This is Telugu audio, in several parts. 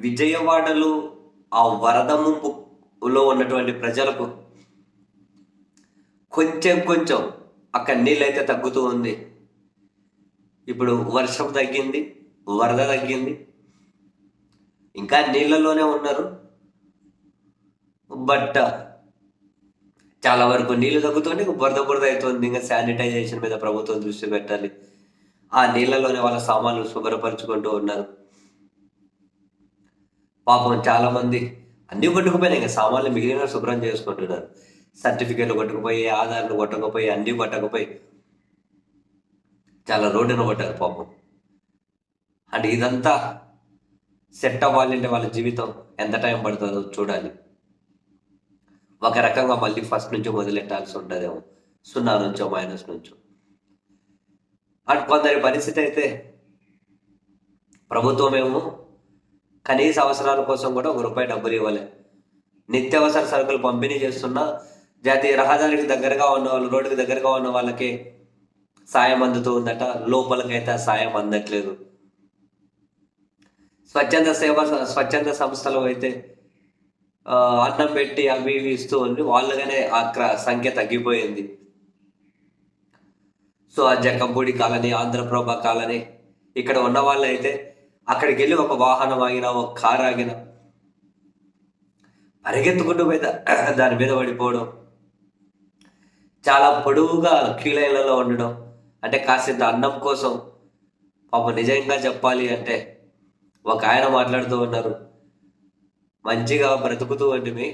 విజయవాడలో ఆ వరద ముంపులో ఉన్నటువంటి ప్రజలకు కొంచెం కొంచెం అక్కడ నీళ్ళైతే తగ్గుతూ ఉంది. ఇప్పుడు వర్షం తగ్గింది వరద తగ్గింది. ఇంకా నీళ్ళలోనే ఉన్నారు. బట్ చాలా వరకు నీళ్ళు తగ్గుతుంది ఇంకా బురద బురద అవుతుంది ఇంకా శానిటైజేషన్ మీద ప్రభుత్వం దృష్టి పెట్టాలి. ఆ నీళ్ళలోనే వాళ్ళ సామాన్లు శుభ్రపరచుకుంటూ ఉన్నారు. పాపం చాలా మంది అన్ని కొట్టుకుపోయినాయి. ఇంకా సామాన్లు మిగిలిన శుభ్రం చేసుకుంటున్నారు. సర్టిఫికేట్లు కొట్టుకుపోయి ఆధార్లు కొట్టకపోయి అన్నీ కొట్టకపోయి చాలా రోడ్డున కొట్టారు పాపం. అంటే ఇదంతా సెట్ అవ్వాలంటే వాళ్ళ జీవితం ఎంత టైం పడుతుందో చూడాలి. ఒక రకంగా మళ్ళీ ఫస్ట్ నుంచి మొదలెట్టాల్సి ఉంటుందేమో. సున్నా నుంచో మైనస్ నుంచో. అటు కొందరి పరిస్థితి అయితే ప్రభుత్వం ఏమో కనీస అవసరాల కోసం కూడా ఒక రూపాయి డబ్బులు ఇవ్వలే. నిత్యావసర సరుకులు పంపిణీ చేస్తున్నా జాతీయ రహదారికి దగ్గరగా ఉన్న వాళ్ళు రోడ్డుకి దగ్గరగా ఉన్న వాళ్ళకి సాయం అందుతూ ఉందట. లోపలకైతే సాయం అందట్లేదు. స్వచ్ఛంద సేవ స్వచ్ఛంద సంస్థలు అయితే అన్నం పెట్టి అవి ఇవి ఇస్తూ ఉంది వాళ్ళగానే ఆ సంఖ్య తగ్గిపోయింది. సో ఆ జక్కంపూడి కాలనీ ఆంధ్రప్రభ కాలనీ ఇక్కడ ఉన్న వాళ్ళు అయితే అక్కడికి వెళ్ళి ఒక వాహనం ఆగినా ఒక కారు ఆగినా పరిగెత్తుకుంటూ మీద దాని మీద పడిపోవడం చాలా పొడవుగా క్యూలైన్లలో ఉండడం అంటే కాసేంత అన్నం కోసం పాపం నిజంగా చెప్పాలి అంటే ఒక ఆయన మాట్లాడుతూ ఉన్నారు. మంచిగా బ్రతుకుతూ ఉంటే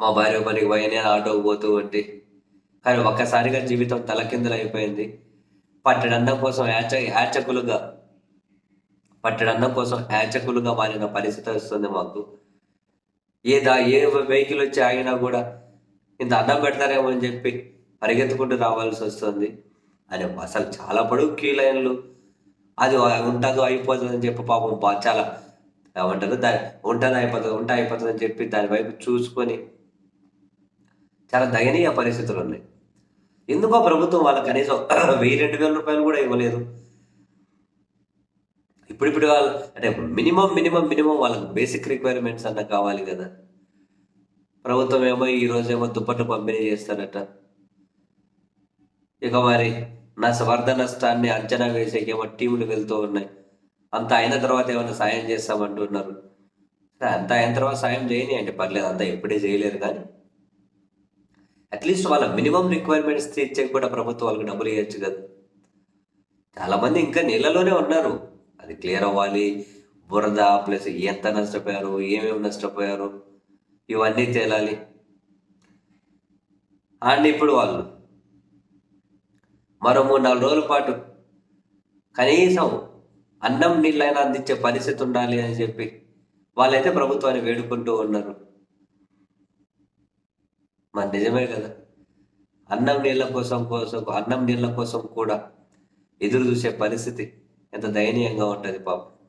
మా భార్య పనికి పోయి నేను ఆటోకి పోతూ ఉంటే కానీ ఒక్కసారిగా జీవితం తలకిందులు అయిపోయింది పట్టడన్నం కోసం యాచ యాచకులుగా పట్టడన్నం కోసం యాచకులుగా మారిన పరిస్థితి వస్తుంది మాకు. ఏ ఏ వెహికల్ వచ్చి ఆగినా కూడా ఇంత అన్నం పెడతారేమో అని చెప్పి పరిగెత్తుకుంటూ రావాల్సి వస్తుంది. అని అసలు చాలా పొడుగు క్యూ లైన్లు. అది ఉంటుందో అయిపోతుంది అని చెప్పి పాపం బా చాలా ఏమంటారు? దాని ఉంటుంది అయిపోతుంది ఉంట అయిపోతుంది అని చెప్పి దాని వైపు చూసుకొని చాలా దయనీయ పరిస్థితులు ఉన్నాయి. ఎందుకో ప్రభుత్వం వాళ్ళ కనీసం వెయ్యి రెండు వేల రూపాయలు కూడా ఇవ్వలేదు. ఇప్పుడిప్పుడు వాళ్ళు అంటే మినిమం మినిమం మినిమం వాళ్ళకి బేసిక్ రిక్వైర్మెంట్స్ అన్న కావాలి కదా. ప్రభుత్వం ఏమో ఈ ఏమో దుప్పట్లు పంపిణీ చేస్తారట. ఇక మరి నా స్వర్ధ నష్టాన్ని అంచనా వేసేకేమో టీములు వెళ్తూ ఉన్నాయి. అంత అయిన తర్వాత ఏమైనా సాయం చేస్తామంటున్నారు సరే, అంత అయిన తర్వాత సాయం చేయని అంటే పర్లేదు అంత ఎప్పుడే చేయలేరు కానీ. అట్లీస్ట్ వాళ్ళ మినిమం రిక్వైర్మెంట్స్ తీర్చేకి కూడా ప్రభుత్వం వాళ్ళకి డబ్బులు ఇవ్వచ్చు కదా. చాలామంది ఇంకా నీళ్ళలోనే ఉన్నారు. అది క్లియర్ అవ్వాలి. బురద ప్లస్ ఎంత నష్టపోయారు ఏమేమి నష్టపోయారు ఇవన్నీ తేలాలి. అండ్ ఇప్పుడు వాళ్ళు. మరో మూడు నాలుగు రోజుల పాటు కనీసం అన్నం నీళ్ళైనా అందించే పరిస్థితి ఉండాలి అని చెప్పి వాళ్ళైతే ప్రభుత్వాన్ని వేడుకుంటూ ఉన్నారు. మరి నిజమే కదా. అన్నం నీళ్ళ కోసం కోసం అన్నం నీళ్ళ కోసం కూడా ఎదురు చూసే పరిస్థితి. ఎంత దయనీయంగా ఉంటుంది పాపం.